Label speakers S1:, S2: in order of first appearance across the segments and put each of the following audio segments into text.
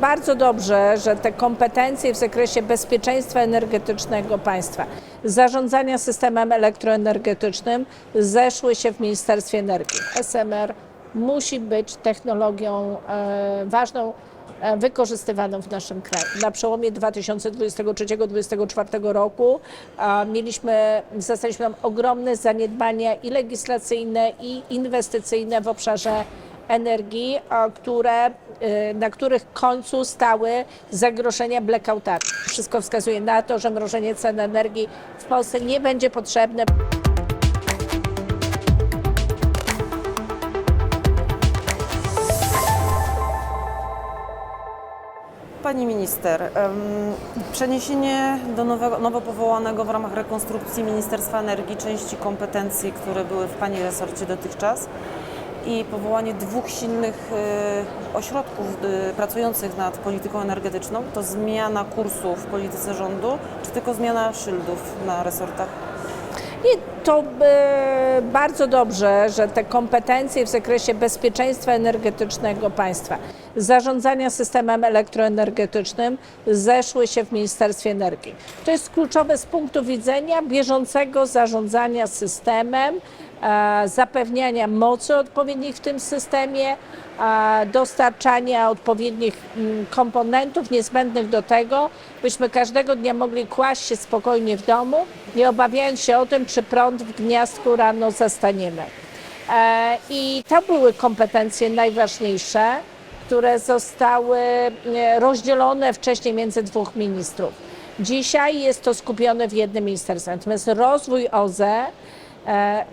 S1: bardzo dobrze, że te kompetencje w zakresie bezpieczeństwa energetycznego państwa, zarządzania systemem elektroenergetycznym zeszły się w Ministerstwie Energii. SMR musi być technologią e, ważną, e, wykorzystywaną w naszym kraju. Na przełomie 2023-2024 roku mieliśmy, zastaliśmy tam ogromne zaniedbania i legislacyjne, i inwestycyjne w obszarze energii, a, które, y, na których końcu stały zagrożenia blackoutami. Wszystko wskazuje na to, że mrożenie cen energii w Polsce nie będzie potrzebne.
S2: Pani minister, przeniesienie do nowego, nowo powołanego w ramach rekonstrukcji Ministerstwa Energii części kompetencji, które były w Pani resorcie dotychczas i powołanie dwóch silnych e, ośrodków e, pracujących nad polityką energetyczną, to zmiana kursu w polityce rządu, czy tylko zmiana szyldów na resortach?
S1: Nie, to e, bardzo dobrze, że te kompetencje w zakresie bezpieczeństwa energetycznego państwa, zarządzania systemem elektroenergetycznym zeszły się w Ministerstwie Energii. To jest kluczowe z punktu widzenia bieżącego zarządzania systemem, zapewniania mocy odpowiednich w tym systemie, e, dostarczania odpowiednich mm, komponentów niezbędnych do tego, byśmy każdego dnia mogli kłaść się spokojnie w domu, nie obawiając się o tym, czy prąd w gniazdku rano zastaniemy. E, I to były kompetencje najważniejsze, które zostały e, rozdzielone wcześniej między dwóch ministrów. Dzisiaj jest to skupione w jednym ministerstwie. Natomiast rozwój OZE e,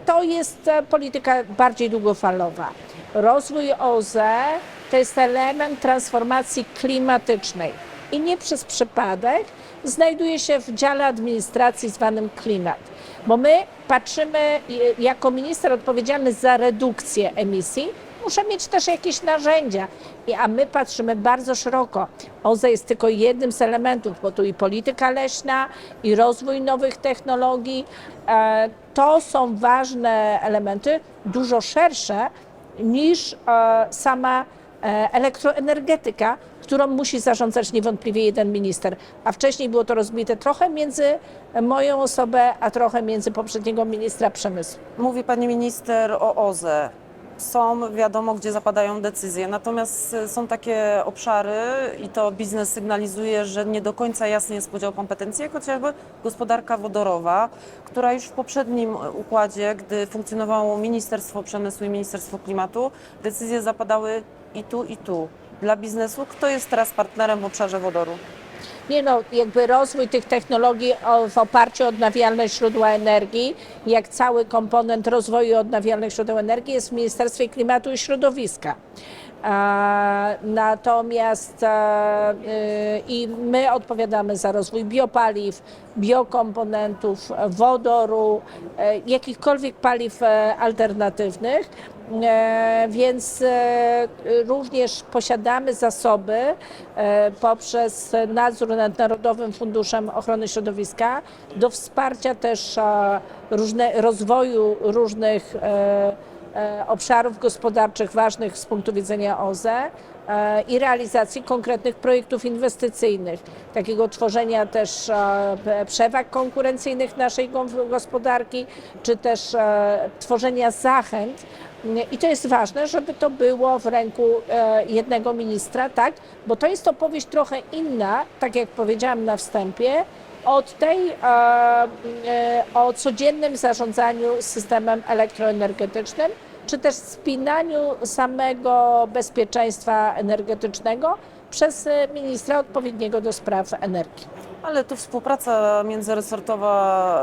S1: to jest e, polityka bardziej długofalowa. Rozwój OZE to jest element transformacji klimatycznej i nie przez przypadek znajduje się w dziale administracji zwanym klimat. Bo my patrzymy, jako minister odpowiedzialny za redukcję emisji, muszę mieć też jakieś narzędzia. A my patrzymy bardzo szeroko. OZE jest tylko jednym z elementów, bo tu i polityka leśna, i rozwój nowych technologii. To są ważne elementy, dużo szersze niż e, sama e, elektroenergetyka, którą musi zarządzać niewątpliwie jeden minister. A wcześniej było to rozbite trochę między moją osobę, a trochę między poprzedniego ministra przemysłu.
S2: Mówi Pani Minister o OZE. Są, wiadomo, gdzie zapadają decyzje, natomiast y, są takie obszary i to biznes sygnalizuje, że nie do końca jasny jest podział kompetencji, jak chociażby gospodarka wodorowa, która już w poprzednim układzie, gdy funkcjonowało Ministerstwo Przemysłu i Ministerstwo Klimatu, decyzje zapadały i tu, i tu. Dla biznesu, kto jest teraz partnerem w obszarze wodoru?
S1: Nie no, jakby rozwój tych technologii w oparciu o odnawialne źródła energii, jak cały komponent rozwoju odnawialnych źródeł energii jest w Ministerstwie Klimatu i Środowiska. Natomiast e, i my odpowiadamy za rozwój biopaliw, biokomponentów, wodoru, e, jakichkolwiek paliw e, alternatywnych. E, Więc e, również posiadamy zasoby e, poprzez nadzór nad Narodowym Funduszem Ochrony Środowiska do wsparcia też różne, rozwoju różnych obszarów gospodarczych ważnych z punktu widzenia OZE i realizacji konkretnych projektów inwestycyjnych, takiego tworzenia też przewag konkurencyjnych naszej go- gospodarki, czy też tworzenia zachęt. I to jest ważne, żeby to było w ręku e, jednego ministra, tak? Bo to jest opowieść trochę inna, tak jak powiedziałam na wstępie, od tej e, e, o codziennym zarządzaniu systemem elektroenergetycznym, czy też spinaniu samego bezpieczeństwa energetycznego przez ministra odpowiedniego do spraw energii.
S2: Ale tu współpraca międzyresortowa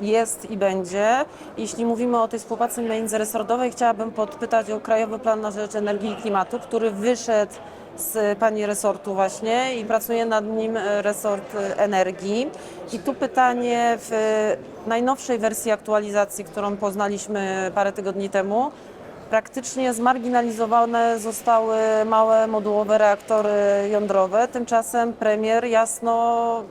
S2: jest i będzie. Jeśli mówimy o tej współpracy międzyresortowej, chciałabym podpytać o Krajowy Plan na Rzecz Energii i Klimatu, który wyszedł z Pani resortu właśnie i pracuje nad nim resort energii. I tu pytanie w najnowszej wersji aktualizacji, którą poznaliśmy parę tygodni temu, praktycznie zmarginalizowane zostały małe modułowe reaktory jądrowe. Tymczasem premier jasno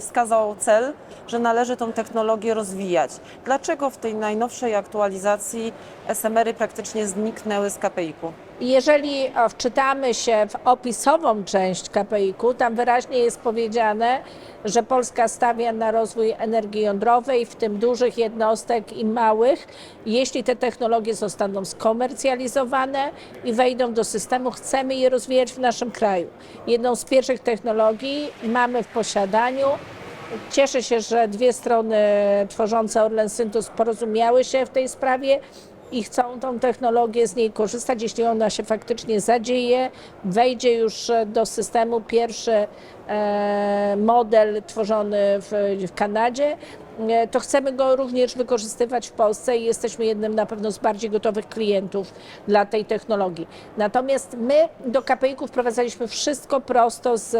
S2: wskazał cel, że należy tą technologię rozwijać. Dlaczego w tej najnowszej aktualizacji SMR-y praktycznie zniknęły z KPI-ku?
S1: Jeżeli wczytamy się w opisową część KPI-ku, tam wyraźnie jest powiedziane, że Polska stawia na rozwój energii jądrowej, w tym dużych jednostek i małych. Jeśli te technologie zostaną skomercjalizowane i wejdą do systemu, chcemy je rozwijać w naszym kraju. Jedną z pierwszych technologii mamy w posiadaniu. Cieszę się, że dwie strony tworzące Orlen Syntus porozumiały się w tej sprawie i chcą tą technologię z niej korzystać. Jeśli ona się faktycznie zadzieje, wejdzie już do systemu pierwszy e, model tworzony w, w Kanadzie, e, to chcemy go również wykorzystywać w Polsce i jesteśmy jednym na pewno z bardziej gotowych klientów dla tej technologii. Natomiast my do KPI-ków wprowadzaliśmy wszystko prosto z,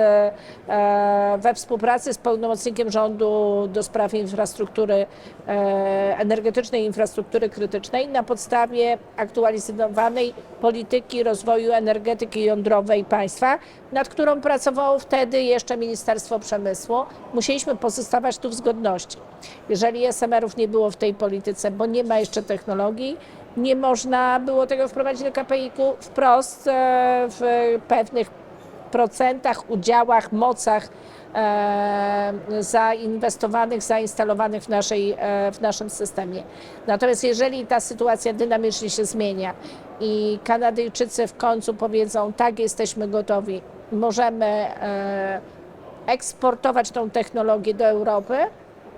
S1: e, we współpracy z pełnomocnikiem rządu do spraw infrastruktury e, energetycznej i infrastruktury krytycznej na podstawie aktualizowanej polityki rozwoju energetyki jądrowej państwa, nad którą pracowało wtedy jeszcze Ministerstwo Przemysłu. Musieliśmy pozostawać tu w zgodności. Jeżeli SMR-ów nie było w tej polityce, bo nie ma jeszcze technologii, nie można było tego wprowadzić do KPI-ku wprost e, w pewnych procentach, udziałach, mocach e, zainwestowanych, zainstalowanych w, naszej, e, w naszym systemie. Natomiast jeżeli ta sytuacja dynamicznie się zmienia i Kanadyjczycy w końcu powiedzą, tak, jesteśmy gotowi, możemy e, eksportować tą technologię do Europy,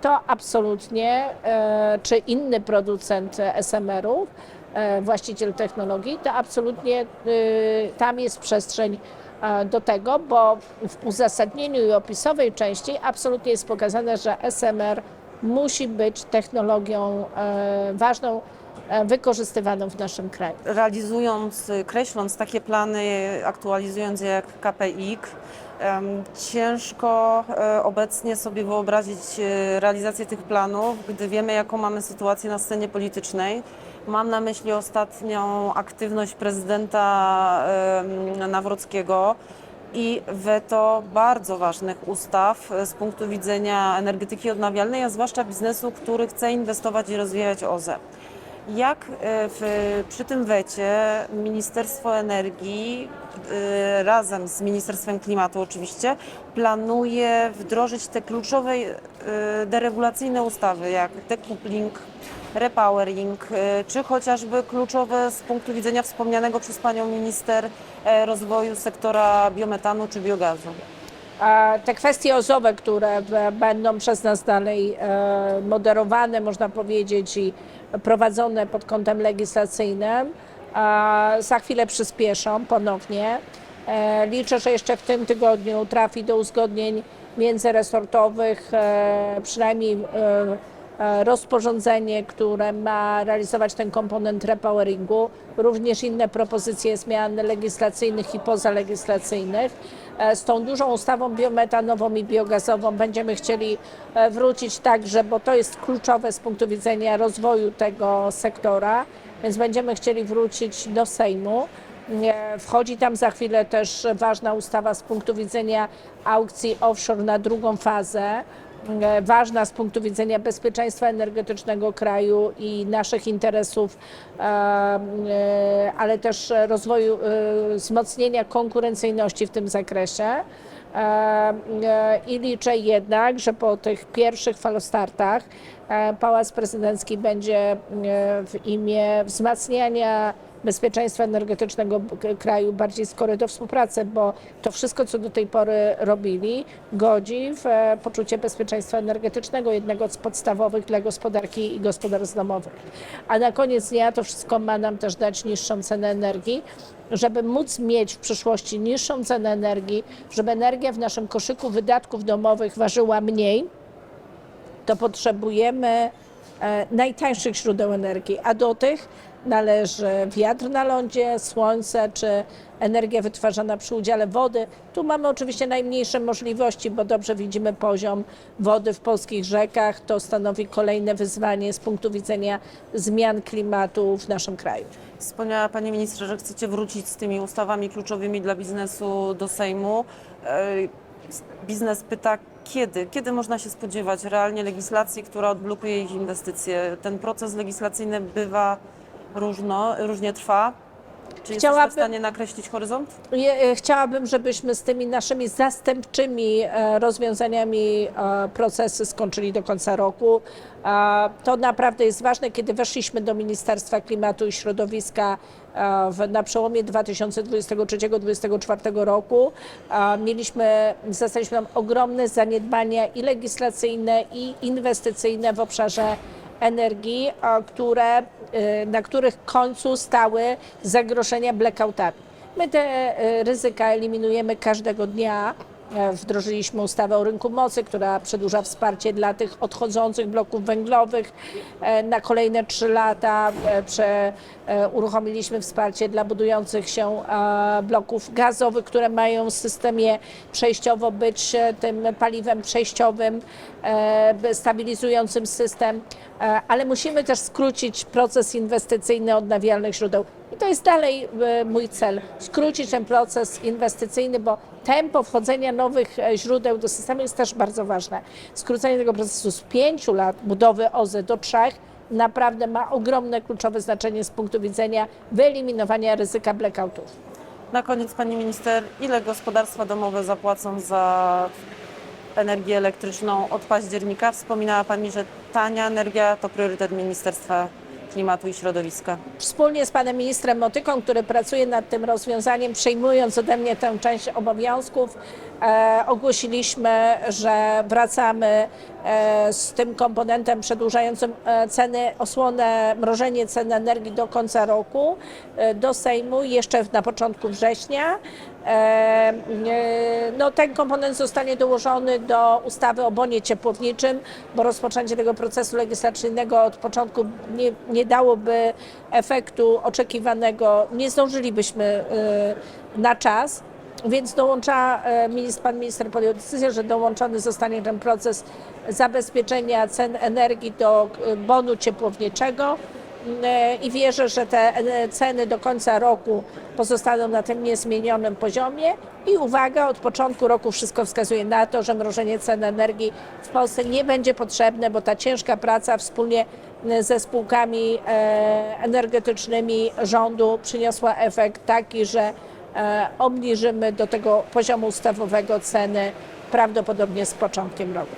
S1: to absolutnie, e, czy inny producent SMR-ów, e, właściciel technologii, to absolutnie tam jest przestrzeń do tego, bo w uzasadnieniu i opisowej części absolutnie jest pokazane, że SMR musi być technologią ważną, wykorzystywaną w naszym kraju.
S2: realizując, y, kreśląc takie plany, aktualizując je jak KPIK, ciężko e, obecnie sobie wyobrazić e, realizację tych planów, gdy wiemy, jaką mamy sytuację na scenie politycznej. Mam na myśli ostatnią aktywność prezydenta Nawrockiego i weto bardzo ważnych ustaw e, z punktu widzenia energetyki odnawialnej, a zwłaszcza biznesu, który chce inwestować i rozwijać OZE. Jak e, w, przy tym wecie Ministerstwo Energii e, razem z Ministerstwem Klimatu oczywiście planuje wdrożyć te kluczowe e, deregulacyjne ustawy jak decoupling, repowering, czy chociażby kluczowe z punktu widzenia wspomnianego przez Panią Minister rozwoju sektora biometanu czy biogazu?
S1: Te kwestie ozowe, które będą przez nas dalej moderowane, można powiedzieć, i prowadzone pod kątem legislacyjnym, za chwilę przyspieszą ponownie. E, Liczę, że jeszcze w tym tygodniu trafi do uzgodnień międzyresortowych e, przynajmniej e, rozporządzenie, które ma realizować ten komponent repoweringu, również inne propozycje zmian legislacyjnych i pozalegislacyjnych. E, Z tą dużą ustawą biometanową i biogazową będziemy chcieli e, wrócić także, bo to jest kluczowe z punktu widzenia rozwoju tego sektora, więc będziemy chcieli wrócić do Sejmu. E, Wchodzi tam za chwilę też ważna ustawa z punktu widzenia aukcji offshore na drugą fazę. E, Ważna z punktu widzenia bezpieczeństwa energetycznego kraju i naszych interesów, e, e, ale też rozwoju, wzmocnienia konkurencyjności w tym zakresie. I liczę jednak, że po tych pierwszych falostartach Pałac Prezydencki będzie w imię wzmacniania bezpieczeństwa energetycznego kraju bardziej skory do współpracy, bo to wszystko, co do tej pory robili, godzi w e, poczucie bezpieczeństwa energetycznego, jednego z podstawowych dla gospodarki i gospodarstw domowych. A na koniec dnia to wszystko ma nam też dać niższą cenę energii, żeby móc mieć w przyszłości niższą cenę energii, żeby energia w naszym koszyku wydatków domowych ważyła mniej, to potrzebujemy najtańszych źródeł energii, a do tych należy wiatr na lądzie, słońce czy energia wytwarzana przy udziale wody. Tu mamy oczywiście najmniejsze możliwości, bo dobrze widzimy poziom wody w polskich rzekach. To stanowi kolejne wyzwanie z punktu widzenia zmian klimatu w naszym kraju.
S2: Wspomniała Pani Ministrze, że chcecie wrócić z tymi ustawami kluczowymi dla biznesu do Sejmu. E, Biznes pyta, kiedy? Kiedy można się spodziewać realnie legislacji, która odblokuje ich inwestycje? Ten proces legislacyjny bywa różno, różnie trwa. Czy
S1: Chciałabym-
S2: w stanie nakreślić horyzont?
S1: E, Chciałabym, żebyśmy z tymi naszymi zastępczymi e, rozwiązaniami e, procesy skończyli do końca roku. To naprawdę jest ważne, kiedy weszliśmy do Ministerstwa Klimatu i Środowiska w, na przełomie 2023-2024 roku. Mieliśmy, zastaliśmy tam ogromne zaniedbania i legislacyjne, i inwestycyjne w obszarze energii, które, y, na których końcu stały zagrożenia blackoutami. My te y, ryzyka eliminujemy każdego dnia. E, Wdrożyliśmy ustawę o rynku mocy, która przedłuża wsparcie dla tych odchodzących bloków węglowych e, na kolejne trzy lata. E, uruchomiliśmy wsparcie dla budujących się e, bloków gazowych, które mają w systemie przejściowo być e, tym paliwem przejściowym, e, stabilizującym system, E, ale musimy też skrócić proces inwestycyjny odnawialnych źródeł. I to jest dalej e, mój cel, skrócić ten proces inwestycyjny, bo tempo wchodzenia nowych e, źródeł do systemu jest też bardzo ważne. Skrócenie tego procesu z pięciu lat budowy OZE do trzech naprawdę ma ogromne kluczowe znaczenie z punktu widzenia wyeliminowania ryzyka blackoutów.
S2: Na koniec, Pani Minister, ile gospodarstwa domowe zapłacą za energię elektryczną od października? Wspominała Pani, że tania energia to priorytet Ministerstwa Klimatu i Środowiska.
S1: Wspólnie z panem ministrem Motyką, który pracuje nad tym rozwiązaniem, przejmując ode mnie tę część obowiązków, e, ogłosiliśmy, że wracamy z tym komponentem przedłużającym e, ceny, osłonę, mrożenie cen energii do końca roku e, do Sejmu jeszcze na początku września. E, e, no, ten komponent zostanie dołożony do ustawy o bonie ciepłowniczym, bo rozpoczęcie tego procesu legislacyjnego od początku nie, nie dałoby efektu oczekiwanego, nie zdążylibyśmy e, na czas. Więc dołącza, e, pan minister podjął decyzję, że dołączony zostanie ten proces zabezpieczenia cen energii do e, bonu ciepłowniczego. E, i wierzę, że te ceny do końca roku pozostaną na tym niezmienionym poziomie. I uwaga, od początku roku wszystko wskazuje na to, że mrożenie cen energii w Polsce nie będzie potrzebne, bo ta ciężka praca wspólnie ze spółkami energetycznymi rządu przyniosła efekt taki, że obniżymy do tego poziomu ustawowego ceny prawdopodobnie z początkiem roku.